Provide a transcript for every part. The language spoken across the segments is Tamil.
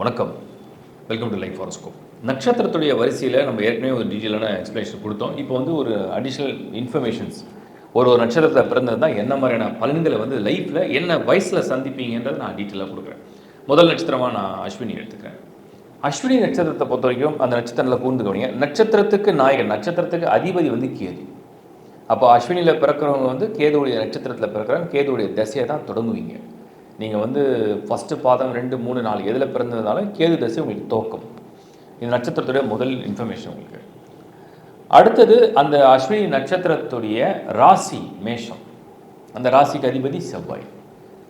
வணக்கம். வெல்கம் டு லைஃப் ஃபாரஸ்கோப் நட்சத்திரத்துடைய வரிசையில் நம்ம ஏற்கனவே ஒரு டீட்டெயிலான எக்ஸ்பிளேஷன் கொடுத்தோம். இப்போ வந்து ஒரு அடிஷ்னல் இன்ஃபர்மேஷன்ஸ் ஒரு ஒரு நட்சத்திரத்தில் பிறந்தது தான் என்ன மாதிரியான பலன்களை வந்து லைஃப்பில் என்ன வயசில் சந்திப்பீங்கன்றதை நான் டீட்டெயிலாக கொடுக்குறேன். முதல் நட்சத்திரமாக நான் அஸ்வினி எடுத்துக்கிறேன். அஸ்வினி நட்சத்திரத்தை பொறுத்த வரைக்கும் அந்த நட்சத்திரத்தில் கூர்ந்து கவனிங்க. நட்சத்திரத்துக்கு நாயகன் நட்சத்திரத்துக்கு அதிபதி வந்து கேது. அப்போ அஸ்வினியில் பிறக்கிறவங்க வந்து கேதுவுடைய நட்சத்திரத்தில் பிறக்கிறாங்க கேதுவுடைய தசையை தான் தொடங்குவீங்க. நீங்கள் வந்து ஃபஸ்ட்டு பாதம் ரெண்டு மூணு நாலு எதில் பிறந்ததுனால கேது தசை உங்களுக்கு தோக்கம் இந்த நட்சத்திரத்துடைய முதல் இன்ஃபர்மேஷன் உங்களுக்கு. அடுத்தது அந்த அஸ்வினி நட்சத்திரத்துடைய ராசி மேஷம். அந்த ராசிக்கு அதிபதி செவ்வாய்.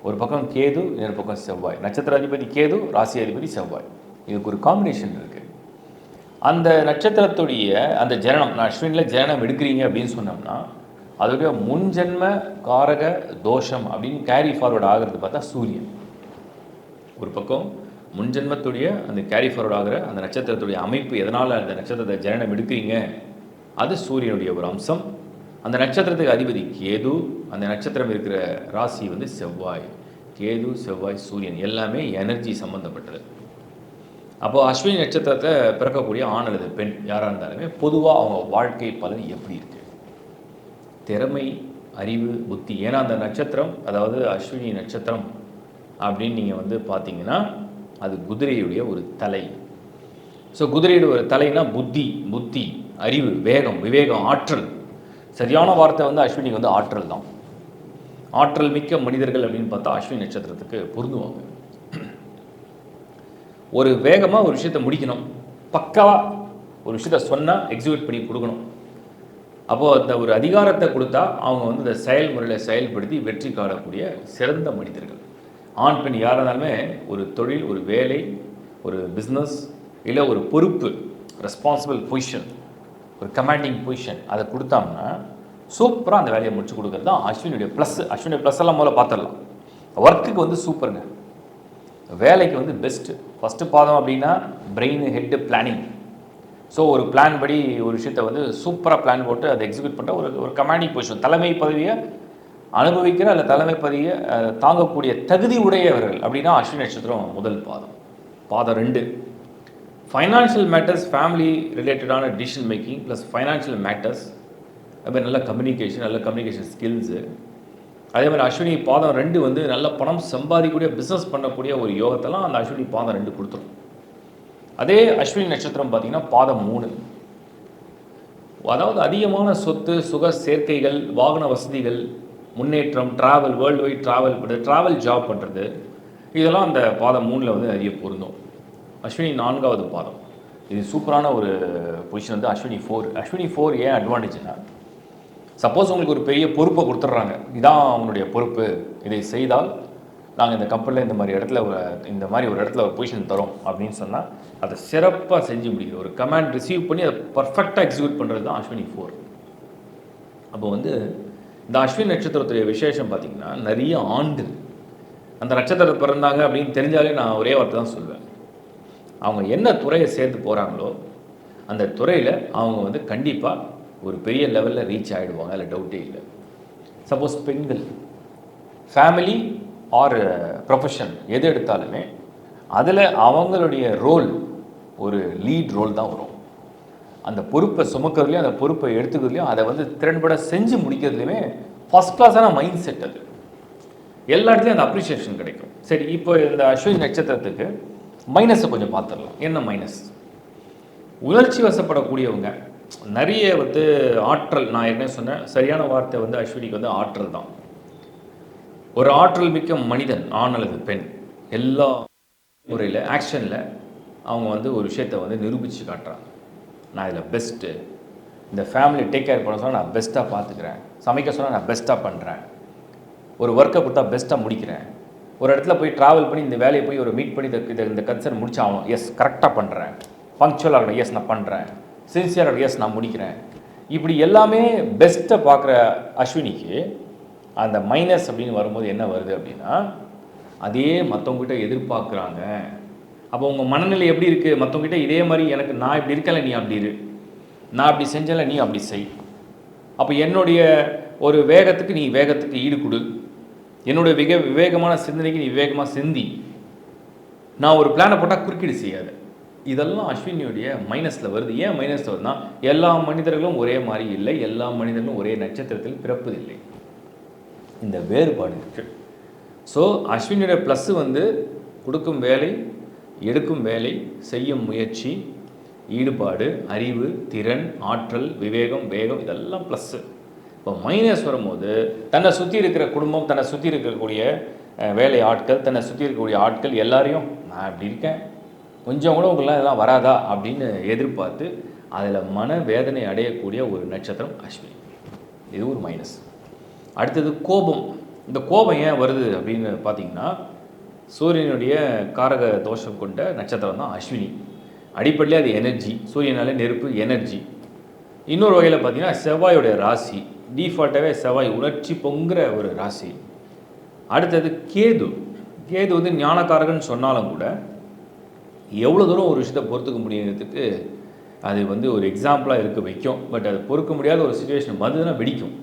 ஒரு பக்கம் கேது இன்னொரு பக்கம் செவ்வாய். நட்சத்திர அதிபதி கேது ராசி அதிபதி செவ்வாய். இதுக்கு ஒரு காம்பினேஷன் இருக்குது அந்த நட்சத்திரத்துடைய அந்த ஜனனம் நான் அஸ்வினில் ஜனனம் எடுக்கிறீங்க அப்படின்னு சொன்னோம்னா அதோடைய முன்ஜென்ம காரக தோஷம் அப்படின்னு கேரி ஃபார்வர்ட் ஆகிறது பார்த்தா சூரியன். ஒரு பக்கம் முன்ஜென்மத்துடைய அந்த கேரி ஃபார்வர்ட் ஆகிற அந்த நட்சத்திரத்துடைய அமைப்பு எதனால் அந்த நட்சத்திரத்தை ஜனனம் எடுக்கிறீங்க? அது சூரியனுடைய ஒரு அம்சம். அந்த நட்சத்திரத்துக்கு அதிபதி கேது அந்த நட்சத்திரம் இருக்கிற ராசி வந்து செவ்வாய். கேது செவ்வாய் சூரியன் எல்லாமே எனர்ஜி சம்மந்தப்பட்டது அப்போது அஸ்வினி நட்சத்திரத்தை பிறக்கக்கூடிய ஆண் அல்லது பெண் யாராக இருந்தாலுமே பொதுவாக அவங்க வாழ்க்கை பலன் எப்படி இருக்குது திறமை அறிவு புத்தி. ஏன்னா அந்த நட்சத்திரம் அதாவது அஸ்வினி நட்சத்திரம் அப்படின்னு நீங்கள் வந்து பார்த்தீங்கன்னா அது குதிரையுடைய ஒரு தலை. ஸோ குதிரையுடைய ஒரு தலைனா புத்தி புத்தி அறிவு வேகம் விவேகம் ஆற்றல். சரியான வார்த்தை வந்து அஸ்வினிக்கு வந்து ஆற்றல் தான். ஆற்றல் மிக்க மனிதர்கள் அப்படின்னு பார்த்தா அஸ்வினி நட்சத்திரத்துக்கு பொருந்துவாங்க. ஒரு வேகமாக ஒரு விஷயத்தை முடிக்கணும். பக்காவாக ஒரு விஷயத்த சொன்னால் எக்ஸிக்யூட் பண்ணி கொடுக்கணும். அப்போது அந்த ஒரு அதிகாரத்தை கொடுத்தா அவங்க வந்து இந்த செயல்முறையில் செயல்படுத்தி வெற்றி காணக்கூடிய சிறந்த மனிதர்கள். ஆண் பெண் யாராக இருந்தாலுமே ஒரு தொழில் ஒரு வேலை ஒரு பிஸ்னஸ் இல்லை ஒரு பொறுப்பு ரெஸ்பான்சிபிள் பொசிஷன் ஒரு கமாண்டிங் பொசிஷன் அதை கொடுத்தோம்னா சூப்பராக அந்த வேலையை முடிச்சு கொடுக்குறது தான் அஸ்வினுடைய ப்ளஸ் அஸ்வினுடைய ப்ளஸ் எல்லாம் முதல்ல பார்த்துடலாம். ஒர்க்குக்கு வந்து சூப்பருங்க வேலைக்கு வந்து பெஸ்ட்டு ஃபஸ்ட்டு பாதம் அப்படின்னா பிரெயின் ஹெட்டு பிளானிங் ஸோ ஒரு பிளான் படி ஒரு விஷயத்தை வந்து சூப்பராக பிளான் போட்டு அதை எக்ஸிக்யூட் பண்ணுற ஒரு ஒரு கமாண்டிங் பொசிஷன் தலைமை பதவியை அனுபவிக்கிற அல்ல தலைமை பதவியை தாங்கக்கூடிய தகுதி உடையவர்கள் அப்படின்னா அஸ்வினி நட்சத்திரம் முதல் பாதம். பாதம் ரெண்டு. ஃபைனான்ஷியல் மேட்டர்ஸ் ஃபேமிலி ரிலேட்டடான decision making plus financial matters அதுமாதிரி நல்ல கம்யூனிகேஷன் நல்ல கம்யூனிகேஷன் ஸ்கில்ஸு அதே மாதிரி அஸ்வினி பாதம் ரெண்டு வந்து நல்ல பணம் சம்பாதிக்கக்கூடிய பிஸ்னஸ் பண்ணக்கூடிய ஒரு யோகத்தெல்லாம் அந்த அஸ்வினி பாதம் ரெண்டு கொடுத்துரும். அதே அஸ்வினி நட்சத்திரம் பார்த்தீங்கன்னா பாதம் மூணு. அதாவது அதிகமான சொத்து சுக சேர்க்கைகள் வாகன வசதிகள் முன்னேற்றம் டிராவல் வேர்ல்டு வைட் ட்ராவல் பண்ணுறது ட்ராவல் ஜாப் பண்ணுறது இதெல்லாம் அந்த பாதம் மூணில் வந்து அதிக பொருந்தும். அஸ்வினி நான்காவது பாதம். இது சூப்பரான ஒரு பொசிஷன் வந்து அஸ்வினி ஃபோர் அஸ்வினி ஃபோர் ஏன் அட்வான்டேஜ்னா சப்போஸ் உங்களுக்கு ஒரு பெரிய பொறுப்பை கொடுத்துட்றாங்க இதான் அவங்களுடைய பொறுப்பு இதை செய்தால் நாங்கள் இந்த கப்பலில் இந்த மாதிரி இடத்துல ஒரு இந்த மாதிரி ஒரு இடத்துல ஒரு பொசிஷன் தரோம் அப்படின்னு சொன்னால் அதை சிறப்பாக செஞ்சு முடியுது ஒரு கமாண்ட் ரிசீவ் பண்ணி அதை பர்ஃபெக்டாக எக்ஸிக்யூட் பண்ணுறது தான் அஸ்வினி ஃபோர் அப்போ வந்து இந்த அஸ்வினி நட்சத்திரத்துடைய விசேஷம் பார்த்திங்கன்னா நிறைய ஆண்டு அந்த நட்சத்திரத்தை பிறந்தாங்க அப்படின்னு தெரிஞ்சாலே நான் ஒரே வார்த்தை தான் சொல்வேன். அவங்க என்ன துறையை சேர்த்து போகிறாங்களோ அந்த துறையில் அவங்க வந்து கண்டிப்பாக ஒரு பெரிய லெவலில் ரீச் ஆகிடுவாங்க அதில் டவுட்டே இல்லை. சப்போஸ் பெண்கள். ஃபேமிலி ஆர் ப்ரொஃபஷன் எது எடுத்தாலுமே அதில் அவங்களுடைய ரோல் ஒரு லீட் ரோல் தான் வரும். அந்த பொறுப்பை சுமக்கிறதுலையும் அந்த பொறுப்பை எடுத்துக்கிறதுலையும் அதை வந்து திறன்பட செஞ்சு முடிக்கிறதுலையுமே ஃபஸ்ட் கிளாஸான மைண்ட் செட் அது. எல்லா இடத்துலையும் அந்த அப்ரிஷியேஷன் கிடைக்கும். சரி இப்போ இந்த அஸ்வினி நட்சத்திரத்துக்கு மைனஸை கொஞ்சம் பார்த்துடலாம். என்ன மைனஸ் உணர்ச்சி வசப்படக்கூடியவங்க நிறைய வந்து ஆற்றல் நான் என்ன சொன்னேன் சரியான வார்த்தை வந்து அஸ்வினிக்கு வந்து ஆற்றல் தான். ஒரு ஆற்றல் மிக்க மனிதன் ஆண் அல்லது பெண் எல்லா முறையில் ஆக்ஷனில் அவங்க வந்து ஒரு விஷயத்தை வந்து நிரூபித்து காட்டுறாங்க. நான் இதில் பெஸ்ட்டு இந்த ஃபேமிலி டேக் கேர் பண்ண சொன்னால் நான் பெஸ்ட்டாக பார்த்துக்கிறேன். சமைக்க சொன்னால் நான் பெஸ்ட்டாக பண்ணுறேன் ஒரு ஒர்க்கை கொடுத்தா பெஸ்ட்டாக முடிக்கிறேன். ஒரு இடத்துல போய் ட்ராவல் பண்ணி இந்த வேலையை போய் ஒரு மீட் பண்ணி இதை இதை இந்த கன்சர்ன் முடிச்சாகணும் எஸ் கரெக்டாக பண்ணுறேன் பங்க்சுவலாக இருக்கணும் எஸ் நான் பண்ணுறேன் சின்சியராக இருக்கணும் எஸ் நான் முடிக்கிறேன். இப்படி எல்லாமே பெஸ்ட்டை பார்க்குற அஸ்வினிக்கு அந்த மைனஸ் அப்படின்னு வரும்போது என்ன வருது அப்படின்னா அதே மற்றவங்ககிட்ட எதிர்பார்க்குறாங்க. அப்போ உங்கள் மனநிலை எப்படி இருக்குது மற்றவங்ககிட்ட இதே மாதிரி எனக்கு நான் இப்படி இருக்கல நீ அப்படி இரு. நான் அப்படி செஞ்சலை நீ அப்படி செய். அப்போ என்னுடைய ஒரு வேகத்துக்கு நீ வேகத்துக்கு ஈடு கொடு என்னுடைய விக விவேகமான சிந்தனைக்கு நீ விவேகமாக சிந்தி. நான் ஒரு பிளானை போட்டால் குறுக்கீடு செய்யாது. இதெல்லாம் அஸ்வினியுடைய மைனஸில் வருது. ஏன் மைனஸில் வருதுன்னா எல்லா மனிதர்களும் ஒரே மாதிரி இல்லை எல்லா மனிதர்களும் ஒரே நட்சத்திரத்தில் பிறப்பதில்லை. இந்த வேறுபாடு இருக்கு. ஸோ அஸ்வினுடைய ப்ளஸ்ஸு வந்து கொடுக்கும் வேலை எடுக்கும் வேலை செய்யும் முயற்சி ஈடுபாடு அறிவு திறன் ஆற்றல் விவேகம் வேகம் இதெல்லாம் ப்ளஸ்ஸு இப்போ மைனஸ் வரும்போது தன்னை சுற்றி இருக்கிற குடும்பம் தன்னை சுற்றி இருக்கக்கூடிய வேலை ஆட்கள் தன்னை சுற்றி இருக்கக்கூடிய ஆட்கள் எல்லாரையும் நான் இப்படி இருக்கேன். கொஞ்சம் கூட உங்களாம் இதெல்லாம் வராதா? அப்படின்னு எதிர்பார்த்து அதில் மன வேதனை அடையக்கூடிய ஒரு நட்சத்திரம் அஸ்வினி. இது ஒரு மைனஸ் அடுத்தது கோபம். இந்த கோபம் ஏன் வருது அப்படின்னு பார்த்தீங்கன்னா சூரியனுடைய காரக தோஷம் கொண்ட நட்சத்திரம் தான் அஸ்வினி. அடிப்படையில் அது எனர்ஜி சூரியனாலே நெருப்பு எனர்ஜி இன்னொரு வகையில் பார்த்தீங்கன்னா செவ்வாயோடைய ராசி. டிஃபால்ட்டாகவே செவ்வாய் உணர்ச்சி பொங்குற ஒரு ராசி. அடுத்தது கேது. கேது வந்து ஞானக்காரகன் சொன்னாலும் கூட எவ்வளோ தூரம் ஒரு விஷயத்தை பொறுத்துக்க முடியுங்கிறதுக்கு அது வந்து ஒரு எக்ஸாம்பிளாக இருக்க வைக்கும். பட் அது பொறுக்க முடியாத ஒரு சுச்சுவேஷன் வந்ததுன்னா வெடிக்கும்.